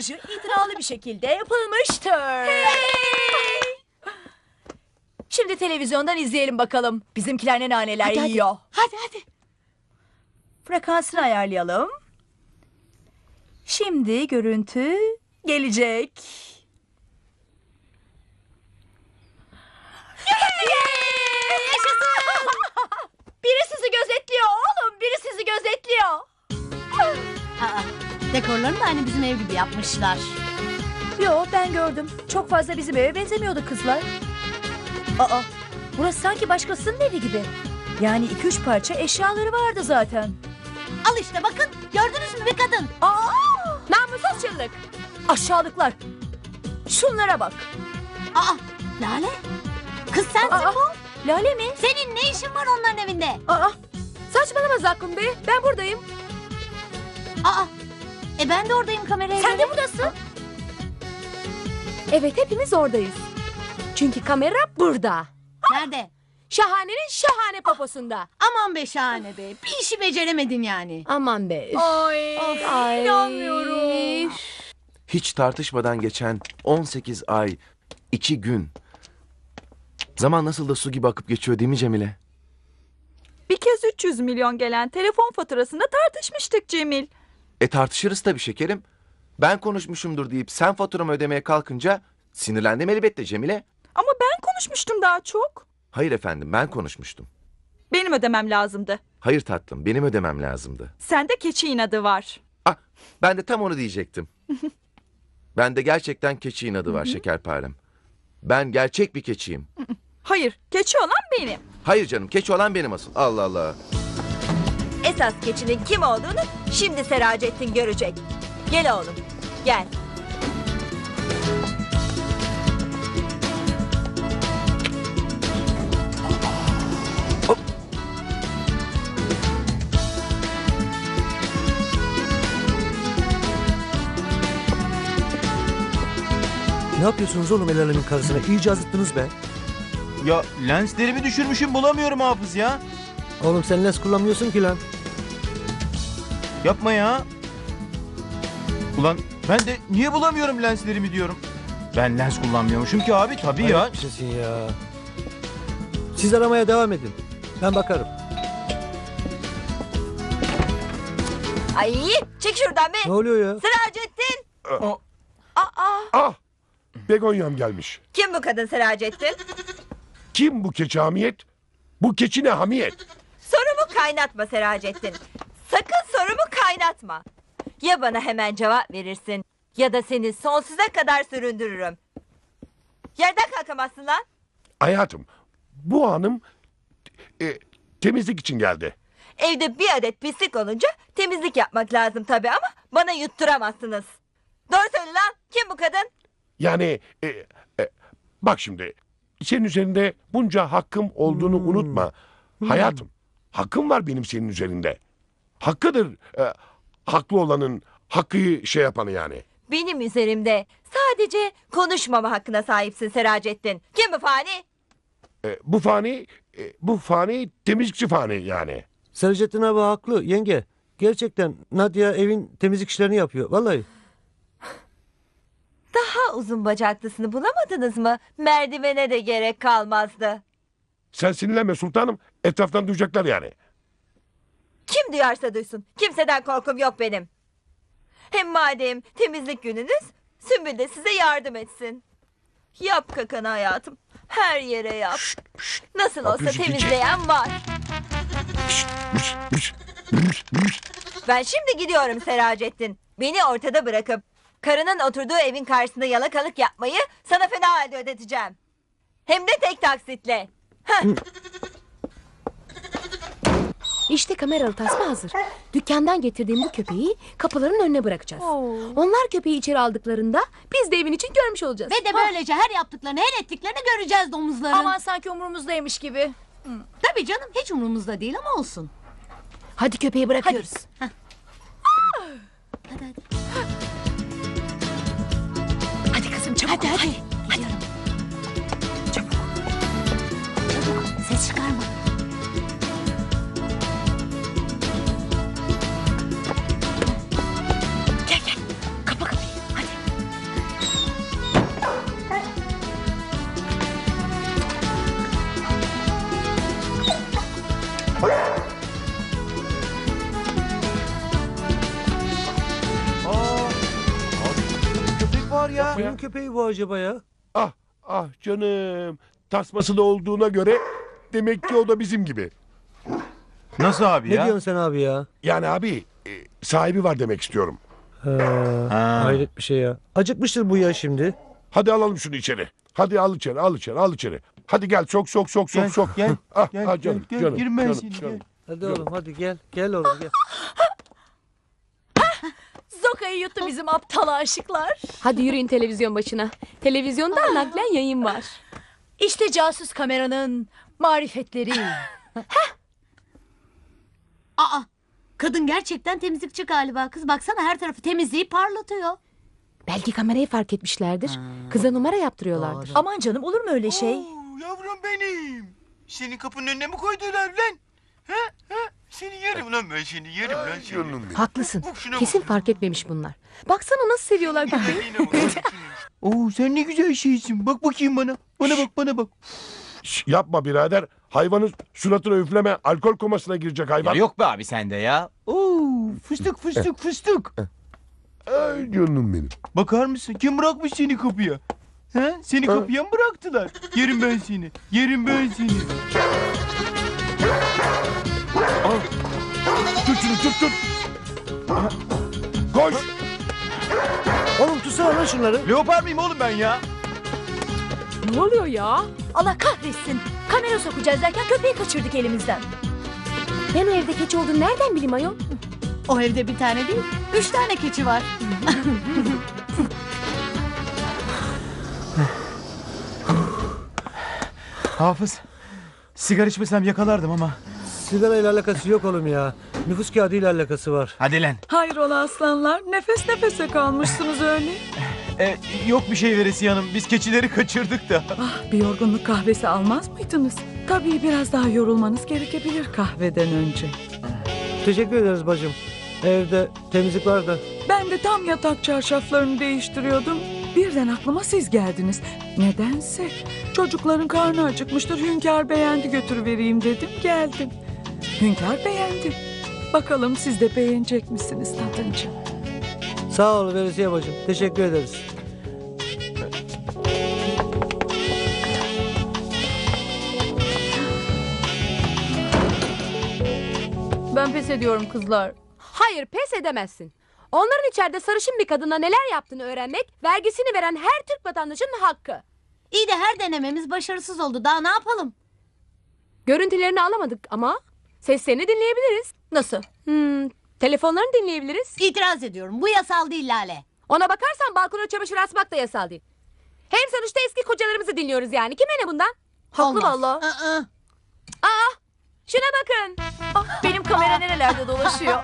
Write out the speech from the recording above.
montajı itinalı bir şekilde yapılmıştır. Şimdi televizyondan izleyelim bakalım. Bizimkiler ne naneler Hadi, hadi. yiyor. Hadi hadi. Frekansını ayarlayalım. Şimdi görüntü gelecek. Biri sizi gözetliyor oğlum. Biri sizi gözetliyor. Aa, dekorlarını da aynı bizim ev gibi yapmışlar. Yo ben gördüm. Çok fazla bizim eve benzemiyordu kızlar. Aa burası sanki başkasının evi gibi. Yani iki üç parça eşyaları vardı zaten. Al işte bakın gördünüz mü bir kadın. Aa namussuz çıllık. Aşağılıklar. Şunlara bak. Aa Lale. Kız sensin Aa, bu. Lale mi? Senin ne işin var onların evinde? Aa saçmalama Zakkum Bey. Ben buradayım. Aa. E ben de oradayım kameraya Sen göre. de buradasın. Evet hepimiz oradayız. Çünkü kamera burada. Nerede? Şahanenin şahane poposunda. Aman be şahane be. Bir işi beceremedin yani. Aman be. Ay, Ay. inanmıyorum. Hiç tartışmadan geçen 18 ay, 2 gün. Zaman nasıl da su gibi akıp geçiyor değil mi Cemile? Bir kez 300 milyon gelen telefon faturasında tartışmıştık Cemil. E tartışırız tabii şekerim. Ben konuşmuşumdur deyip sen faturamı ödemeye kalkınca sinirlendim elbette Cemile. Ama ben konuşmuştum daha çok. Hayır efendim ben konuşmuştum. Benim ödemem lazımdı. Hayır tatlım benim ödemem lazımdı. Sende keçi inadı var. Ah ben de tam onu diyecektim. Bende gerçekten keçi inadı var şekerparem. Ben gerçek bir keçiyim. Hayır, keçi olan benim. Hayır canım keçi olan benim asıl. Allah Allah. Esas keçinin kim olduğunu şimdi Seracettin görecek. Gel oğlum, gel. Ne yapıyorsunuz oğlum el alemin karısına? İyice azıttınız be. Ya lenslerimi düşürmüşüm bulamıyorum hafız ya. Oğlum sen lens kullanmıyorsun ki lan. Yapma ya. Ulan ben de niye bulamıyorum lenslerimi diyorum. Ben lens kullanmıyormuşum ki abi tabii ya. Hayret bir şeysin ya. Siz aramaya devam edin. Ben bakarım. Ay, çek şuradan be. Ne oluyor ya? Seracettin. Ah! Begonyam gelmiş. Kim bu kadın Seracettin? Kim bu keçi hamiyet? Bu keçi ne hamiyet? Sorumu kaynatma Seracettin. Sakın sorumu kaynatma. Ya bana hemen cevap verirsin ya da seni sonsuza kadar süründürürüm. Yerden kalkamazsın lan. Hayatım, bu hanım e, temizlik için geldi. Evde bir adet pislik olunca temizlik yapmak lazım tabii ama bana yutturamazsınız. Doğru söyle lan. Kim bu kadın? Yani e, e, bak şimdi senin üzerinde bunca hakkım olduğunu unutma. Hayatım, hakkım var benim senin üzerinde. Hakkıdır e, haklı olanın hakkı şey yapanı yani. Benim üzerimde sadece konuşmama hakkına sahipsin Seracettin. Kim bu fani? E, bu fani, e, bu fani temizlikçi fani yani. Sercettin abi haklı yenge. Gerçekten Nadia evin temizlik işlerini yapıyor. Vallahi. Daha uzun bacaklısını bulamadınız mı? Merdivene de gerek kalmazdı. Sen sinirlenme sultanım, etraftan duyacaklar yani. Kim duyarsa duysun. Kimseden korkum yok benim. Hem madem temizlik gününüz, Sümbül de size yardım etsin. Yap kakanı hayatım. Her yere yap. Nasıl olsa Cici? temizleyen var. Ben şimdi gidiyorum Seracettin. Beni ortada bırakıp karının oturduğu evin karşısında yalakalık yapmayı sana fena halde ödeteceğim. Hem de tek taksitle. İşte kameralı tasma hazır. Dükkandan getirdiğim bu köpeği kapıların önüne bırakacağız. Onlar köpeği içeri aldıklarında biz de evin için görmüş olacağız. Ve de böylece her yaptıklarını her ettiklerini göreceğiz domuzların. Aman sanki umurumuzdaymış gibi. Tabii canım hiç umurumuzda değil ama olsun. Hadi köpeği bırakıyoruz. Hadi hadi. Hadi kızım çabuk. Hadi hadi. Hadi. Kimin köpeği bu acaba ya? Ah ah canım. Tasması da olduğuna göre demek ki o da bizim gibi. Nasıl abi Ne ya? diyorsun sen abi ya? Yani abi e, sahibi var demek istiyorum. Ha, Ha. hayret bir şey ya. Acıkmıştır bu ya şimdi. Hadi alalım şunu içeri. Hadi al içeri al içeri al içeri. Hadi gel sok sok sok sok Gel, sok. gel, Ah, gel, ah, canım, gel, gel. canım, Girme canım, seni, canım. gel. Hadi oğlum hadi gel. Gel oğlum gel. Zoka'yı yuttu bizim aptal aşıklar. Hadi yürüyün televizyon başına. Televizyonda naklen yayın var. İşte casus kameranın marifetleri. Aa, kadın gerçekten temizlikçi galiba kız. Baksana her tarafı temizleyip parlatıyor. Belki kamerayı fark etmişlerdir. Kıza numara yaptırıyorlardır. Aman canım olur mu öyle şey? Oo, yavrum benim. Seni kapının önüne mi koydular lan? He? He? Seni yerim lan ben seni yerim lan seni. Canım benim. Haklısın. Bak şuna Kesin bak. fark etmemiş bunlar. Baksana nasıl seviyorlar köpeği. Oo sen ne güzel şeysin. Bak bakayım bana. Bana bak bana bak. Şş, yapma birader. Hayvanın suratına üfleme. Alkol komasına girecek hayvan. Ya yok be abi sende ya. Oo fıstık fıstık fıstık. Ay canım benim. Bakar mısın? Kim bırakmış seni kapıya? He? Seni kapıya mı bıraktılar? Yerim ben seni. Yerim ben seni. Tut şunu tut tut. Koş. Oğlum tutsana lan şunları. Leopar mıyım oğlum ben ya? ne oluyor ya? Allah kahretsin. Kamera sokacağız derken köpeği kaçırdık elimizden. Ben o evde keçi olduğunu nereden bileyim ayol? O evde bir tane değil, üç tane keçi var. Hafız. Sigara içmesem yakalardım ama. Sigara ile alakası yok oğlum ya. Nüfus kağıdı ile alakası var. Hadi lan. Hayrola aslanlar nefes nefese kalmışsınız öyle. E, yok bir şey veresi hanım. Biz keçileri kaçırdık da. Ah bir yorgunluk kahvesi almaz mıydınız? Tabii biraz daha yorulmanız gerekebilir kahveden önce. Teşekkür ederiz bacım. Evde temizlik var da. Ben de tam yatak çarşaflarını değiştiriyordum. Birden aklıma siz geldiniz. Nedense çocukların karnı acıkmıştır. Hünkar beğendi götürüvereyim dedim geldim. Hünkar beğendi. Bakalım siz de beğenecek misiniz tadınca? Sağ ol Verisiye bacım. Teşekkür ederiz. Ben pes ediyorum kızlar. Hayır pes edemezsin. Onların içeride sarışın bir kadına neler yaptığını öğrenmek vergisini veren her Türk vatandaşının hakkı. İyi de her denememiz başarısız oldu. Daha ne yapalım? Görüntülerini alamadık ama seslerini dinleyebiliriz. Nasıl? Hmm, telefonlarını dinleyebiliriz. İtiraz ediyorum. Bu yasal değil Lale. Ona bakarsan balkona çamaşır asmak da yasal değil. Hem sonuçta eski kocalarımızı dinliyoruz yani. Kime ne bundan? Haklı Olmaz. valla. Aa, Şuna bakın. Benim kamera nerelerde dolaşıyor?